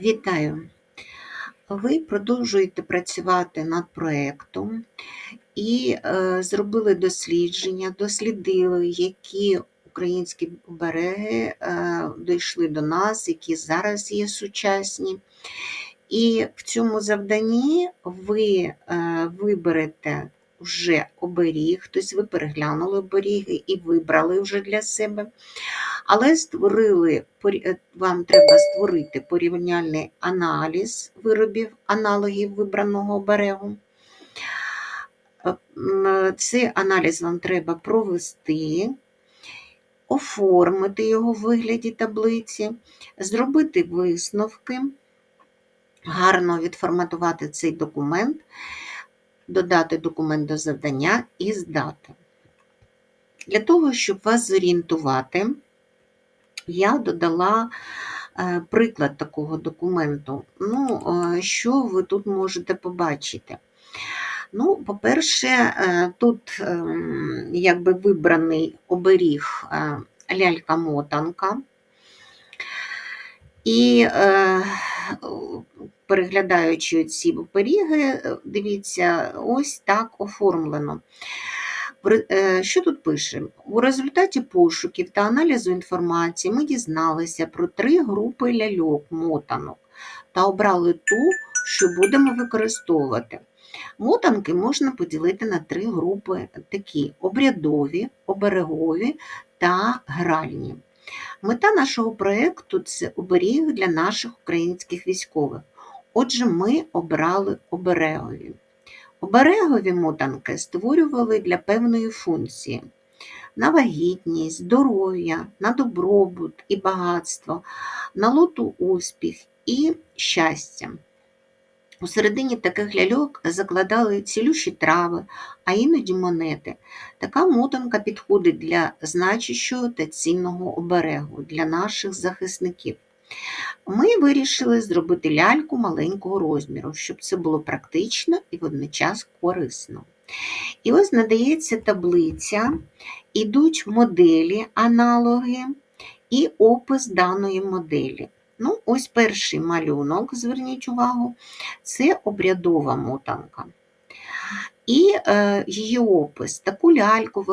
Вітаю! Ви продовжуєте працювати над проєктом і е, зробили дослідження, дослідили, які українські береги е, дійшли до нас, які зараз є сучасні. І в цьому завданні ви е, виберете вже оберіг, тобто ви переглянули оберіги і вибрали вже для себе. Але створили, е, вам треба створити порівняльний аналіз виробів, аналогів вибраного оберегу. Е, Цей аналіз вам треба провести, оформити його в вигляді таблиці, зробити висновки, гарно відформатувати цей документ, додати документ до завдання і здати. Для того, щоб вас зорієнтувати, я додала е, приклад такого документу. Ну, е, що ви тут можете побачити? Ну, по-перше, е, тут ем, якби вибраний оберіг лялька-мотанка. І переглядаючи ці оберіги, е, дивіться, ось так оформлено. Е, Що тут пише? У результаті пошуків та аналізу інформації ми дізналися про три групи ляльок-мотанок та обрали ту, що будемо використовувати. Мотанки можна поділити на три групи такі: обрядові, оберегові та гральні. Мета нашого проєкту це оберіг для наших українських військових. Отже, ми обрали оберегові. Оберегові мотанки створювали для певної функції на вагітність, здоров'я, на добробут і багатство, на лоту успіх і щастя. У середині таких ляльок закладали цілющі трави, а іноді монети. Така мотанка підходить для значущого та цінного оберегу для наших захисників. Ми вирішили зробити ляльку маленького розміру, щоб це було практично і водночас корисно. І ось надається таблиця, ідуть моделі, аналоги і опис даної моделі. Ну, ось перший малюнок, зверніть увагу, це обрядова мотанка. І е, її опис. Таку ляльку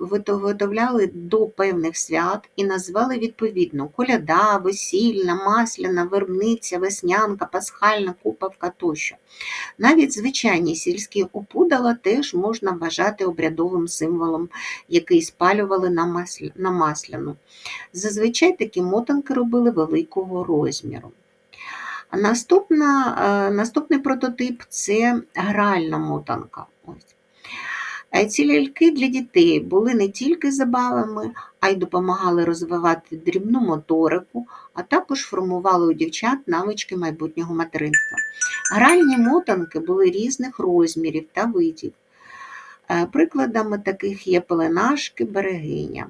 виготовляли до певних свят і назвали відповідно коляда, весільна, масляна, вербниця, веснянка, пасхальна, купавка тощо. Навіть звичайні сільські опудала теж можна вважати обрядовим символом, який спалювали на, масля, на масляну. Зазвичай такі мотанки робили великого розміру. Наступна, е, наступний прототип це гральна мотанка. Е, Ці ляльки для дітей були не тільки забавами, а й допомагали розвивати дрібну моторику, а також формували у дівчат навички майбутнього материнства. Гральні мотанки були різних розмірів та видів. Е, Прикладами таких є пеленашки, берегиня.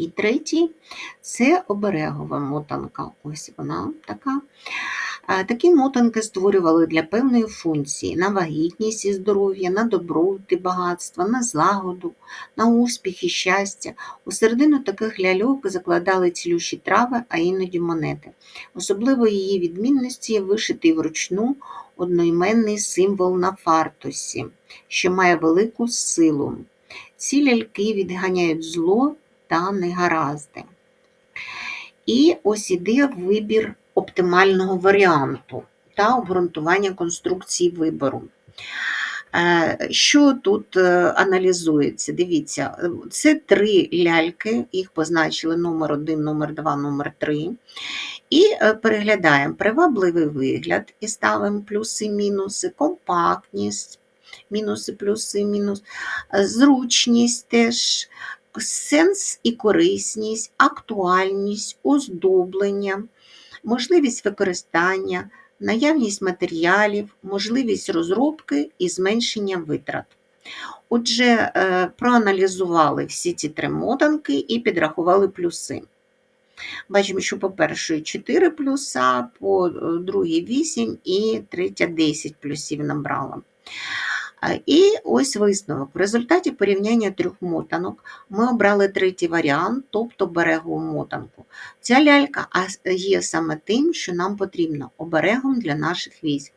І третій це оберегова мотанка. Ось вона така. Такі мотанки створювали для певної функції на вагітність і здоров'я, на добробут і багатство, на злагоду, на успіх і щастя. У середину таких ляльок закладали цілющі трави, а іноді монети. Особливо її відмінності є вишитий вручну одноіменний символ на фартусі, що має велику силу. Ці ляльки відганяють зло та негаразди. І ось іде вибір оптимального варіанту та обґрунтування конструкції вибору. Е, Що тут е, аналізується? Дивіться, е, це три ляльки, їх позначили номер 1, номер 2, номер 3. І переглядаємо привабливий вигляд і ставимо плюси, мінуси, компактність, мінуси, плюси, мінус, зручність теж, сенс і корисність, актуальність, оздоблення, можливість використання, наявність матеріалів, можливість розробки і зменшення витрат. Отже, е, проаналізували всі ці три мотанки і підрахували плюси. Бачимо, що по першої 4 плюса, по е, другій 8 і третя 10 плюсів набрала. І ось висновок. В результаті порівняння трьох мотанок ми обрали третій варіант, тобто берегову мотанку. Ця лялька є саме тим, що нам потрібно оберегом для наших військ.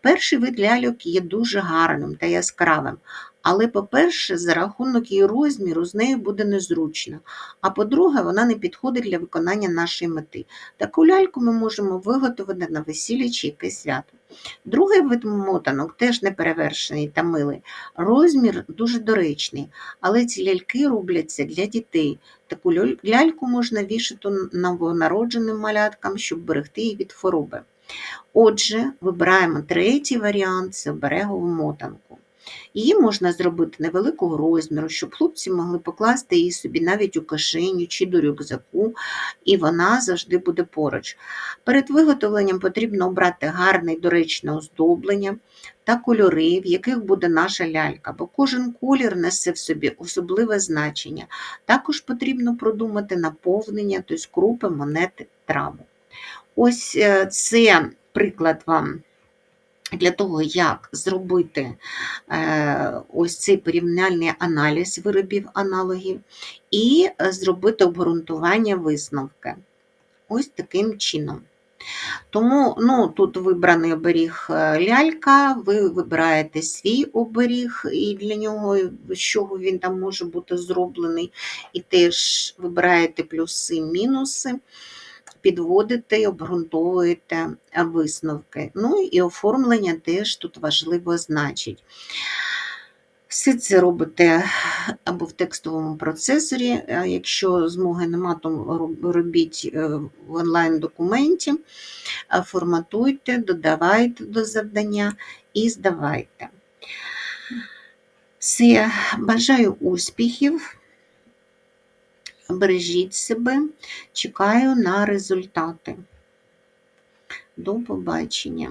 Перший вид ляльок є дуже гарним та яскравим, але, по-перше, за рахунок її розміру з нею буде незручно, а по-друге, вона не підходить для виконання нашої мети. Таку ляльку ми можемо виготовити на весіллі чи якесь свято. Другий вид мотанок теж неперевершений та милий. Розмір дуже доречний, але ці ляльки робляться для дітей. Таку ляльку можна вішати новонародженим маляткам, щоб берегти їх від хвороби. Отже, вибираємо третій варіант це берегову мотанку. Її можна зробити невеликого розміру, щоб хлопці могли покласти її собі навіть у кишеню чи до рюкзаку, і вона завжди буде поруч. Перед виготовленням потрібно обрати гарне і доречне оздоблення та кольори, в яких буде наша лялька, бо кожен колір несе в собі особливе значення. Також потрібно продумати наповнення, тобто крупи, монети, траву. Ось е, це приклад вам для того, як зробити е, ось цей порівняльний аналіз виробів аналогів і е, зробити обґрунтування висновки. Ось таким чином. Тому ну, тут вибраний оберіг е, лялька, ви вибираєте свій оберіг, і для нього, з чого він там може бути зроблений, і теж вибираєте плюси, мінуси, підводите і обґрунтовуєте висновки. Ну і оформлення теж тут важливо значить. Все це робите або в текстовому процесорі, якщо змоги нема, то робіть е, в онлайн-документі, форматуйте, додавайте до завдання і здавайте. Все, бажаю успіхів, бережіть себе, чекаю на результати. До побачення.